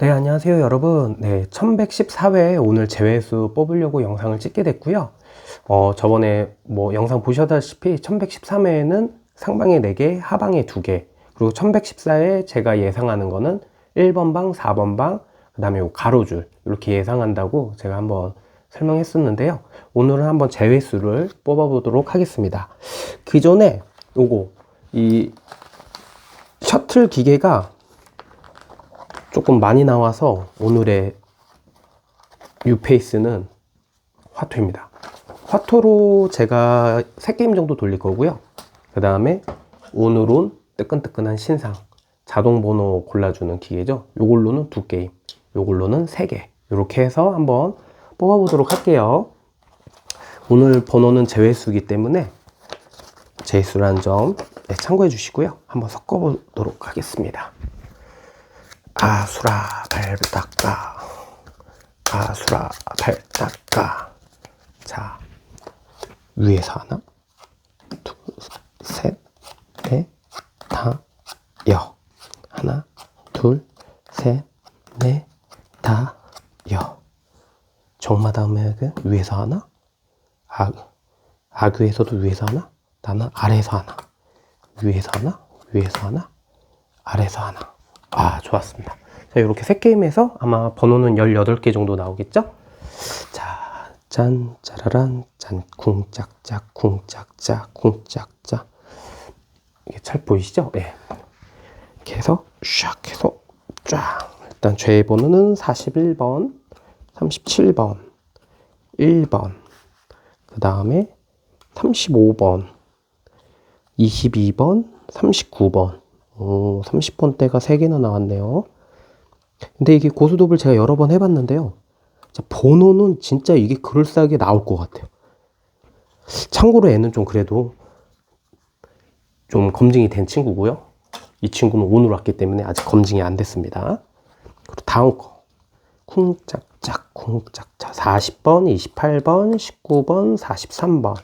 네, 안녕하세요, 여러분. 네, 1114회 오늘 제외수 뽑으려고 영상을 찍게 됐고요. 어, 저번에 뭐 영상 보셨다시피 1113회에는 상방에 4개, 하방에 2개, 그리고 1114회 제가 예상하는 거는 1번 방, 4번 방, 그 다음에 요 가로줄, 이렇게 예상한다고 제가 한번 설명했었는데요. 오늘은 한번 제외수를 뽑아보도록 하겠습니다. 그 전에 요거, 이 셔틀 기계가 조금 많이 나와서 오늘의 뉴페이스는 화토입니다. 화토로 제가 3게임 정도 돌릴 거고요. 그 다음에 오늘은 뜨끈뜨끈한 신상 자동 번호 골라주는 기계죠. 요걸로는 2게임, 요걸로는 3개 이렇게 해서 한번 뽑아보도록 할게요. 오늘 번호는 제외수기 때문에 제수라는 점 네, 참고해 주시고요. 한번 섞어보도록 하겠습니다. 아수라 발 닦아. 아수라 발 닦아. 자 위에서 하나 둘셋넷다여. 하나 둘셋넷다여. 정마 다 음악은 위에서 하나 아, 아귀에서도 위에서 하나 나는 아래에서 하나. 위에서 하나 위에서 하나 아래에서 하나 아, 좋았습니다. 자, 이렇게 세 게임에서 아마 번호는 18개 정도 나오겠죠? 자, 짠, 짜라란, 짠, 쿵짝짝, 쿵짝짝, 쿵짝짝. 이게 잘 보이시죠? 예. 네. 이렇게 해서, 샥 해서, 쫙. 일단 죄의 번호는 41번, 37번, 1번, 그 다음에 35번, 22번, 39번, 오, 30번대가 3개나 나왔네요. 근데 이게 고수톱을 제가 여러 번 해봤는데요. 번호는 진짜 이게 그럴싸하게 나올 것 같아요. 참고로 얘는 좀 그래도 좀 검증이 된 친구고요. 이 친구는 오늘 왔기 때문에 아직 검증이 안 됐습니다. 그리고 다음 거. 쿵짝짝 쿵짝짝 40번, 28번, 19번, 43번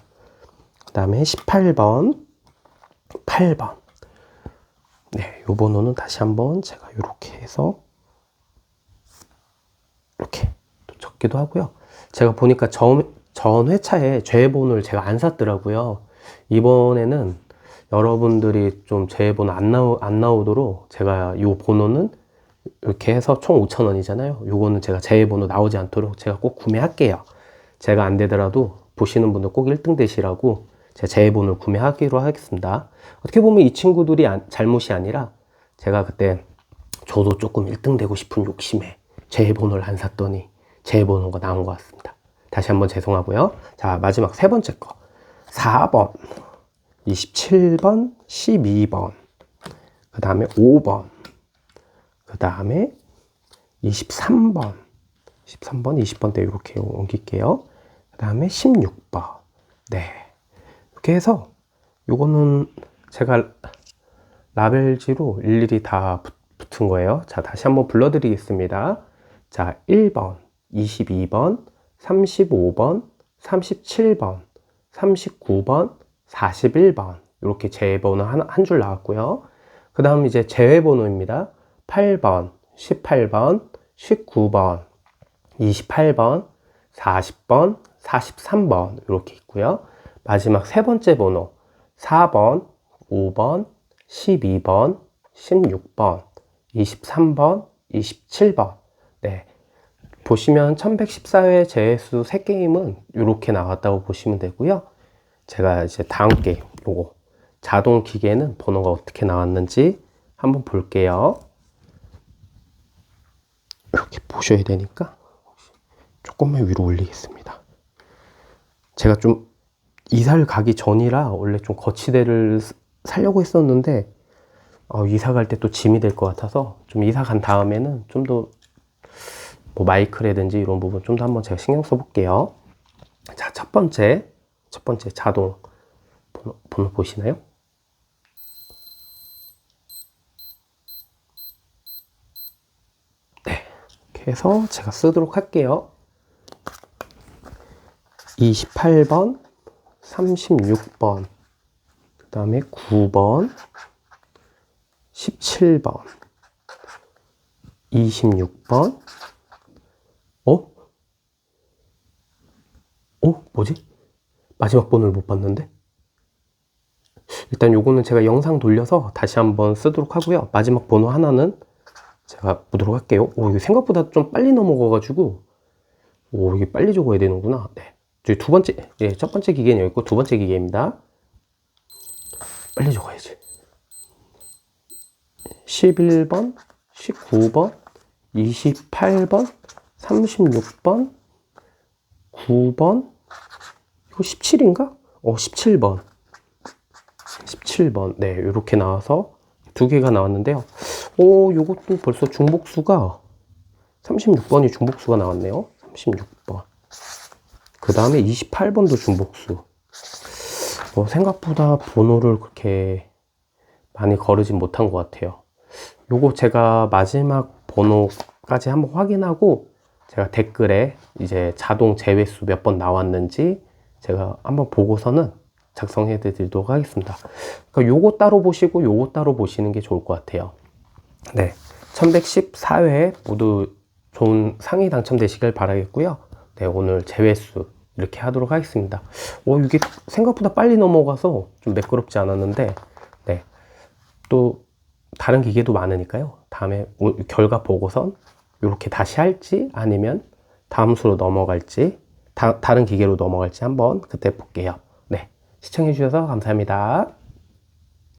그 다음에 18번, 8번 네, 요 번호는 다시 한번 제가 이렇게 해서 이렇게 또 적기도 하고요. 제가 보니까 전, 전 회차에 죄번호를 제가 안 샀더라고요. 이번에는 여러분들이 좀 죄번호 안, 나오, 안 나오도록 제가 요 번호는 이렇게 해서 총 5,000원이잖아요. 요거는 제가 제번호 나오지 않도록 제가 꼭 구매할게요. 제가 안 되더라도 보시는 분들 꼭 1등 되시라고 제가 제해본을 구매하기로 하겠습니다. 어떻게 보면 이 친구들이 잘못이 아니라 제가 그때 저도 조금 1등 되고 싶은 욕심에 제해본을 안 샀더니 제해본호가 나온 것 같습니다. 다시 한번 죄송하고요. 자, 마지막 세 번째 거. 4번, 27번, 12번, 그 다음에 5번, 그 다음에 23번, 13번, 20번 때 이렇게 옮길게요. 그 다음에 16번. 네. 이렇게 해서 요거는 제가 라벨지로 일일이 다 붙은 거예요. 자, 다시 한번 불러드리겠습니다. 자, 1번, 22번, 35번, 37번, 39번, 41번. 이렇게 제번호 한 줄 나왔고요. 그 다음 이제 제외번호입니다. 8번, 18번, 19번, 28번, 40번, 43번. 이렇게 있고요. 마지막 세 번째 번호 4번, 5번, 12번, 16번, 23번, 27번. 네. 보시면 1114회 제수 3게임은 이렇게 나왔다고 보시면 되고요. 제가 이제 다음 게임 요거 자동 기계는 번호가 어떻게 나왔는지 한번 볼게요. 이렇게 보셔야 되니까 조금만 위로 올리겠습니다. 제가 좀 이사를 가기 전이라 원래 좀 거치대를 살려고 했었는데 어, 이사 갈 때 또 짐이 될 것 같아서 좀 이사 간 다음에는 좀 더 뭐 마이크라든지 이런 부분 좀 더 한번 제가 신경 써 볼게요. 자, 첫 번째, 첫 번째 자동 번호, 번호 보시나요? 네, 이렇게 해서 제가 쓰도록 할게요. 28번 36번, 그 다음에 9번, 17번, 26번. 어? 어? 뭐지? 마지막 번호를 못 봤는데? 일단 요거는 제가 영상 돌려서 다시 한번 쓰도록 하고요. 마지막 번호 하나는 제가 보도록 할게요. 오, 이거 생각보다 좀 빨리 넘어가가지고, 오, 이게 빨리 적어야 되는구나. 네. 두 번째, 예, 첫 번째 기계는 여기 있고, 두 번째 기계입니다. 빨리 적어야지. 11번, 19번, 28번, 36번, 9번, 이거 17인가? 어, 17번. 17번. 네, 이렇게 나와서 두 개가 나왔는데요. 오, 요것도 벌써 중복수가 36번이 중복수가 나왔네요. 36번. 그 다음에 28번도 중복수. 어, 생각보다 번호를 그렇게 많이 거르진 못한 것 같아요. 요거 제가 마지막 번호까지 한번 확인하고 제가 댓글에 이제 자동 제외수 몇 번 나왔는지 제가 한번 보고서는 작성해 드리도록 하겠습니다. 그러니까 요거 따로 보시고 요거 따로 보시는 게 좋을 것 같아요. 네. 1114회 모두 좋은 상위 당첨되시길 바라겠고요. 네, 오늘 제외수 이렇게 하도록 하겠습니다. 오, 이게 생각보다 빨리 넘어가서 좀 매끄럽지 않았는데, 네. 또 다른 기계도 많으니까요. 다음에 오- 결과 보고선 이렇게 다시 할지 아니면 다음 수로 넘어갈지 다, 다른 기계로 넘어갈지 한번 그때 볼게요. 네. 시청해 주셔서 감사합니다.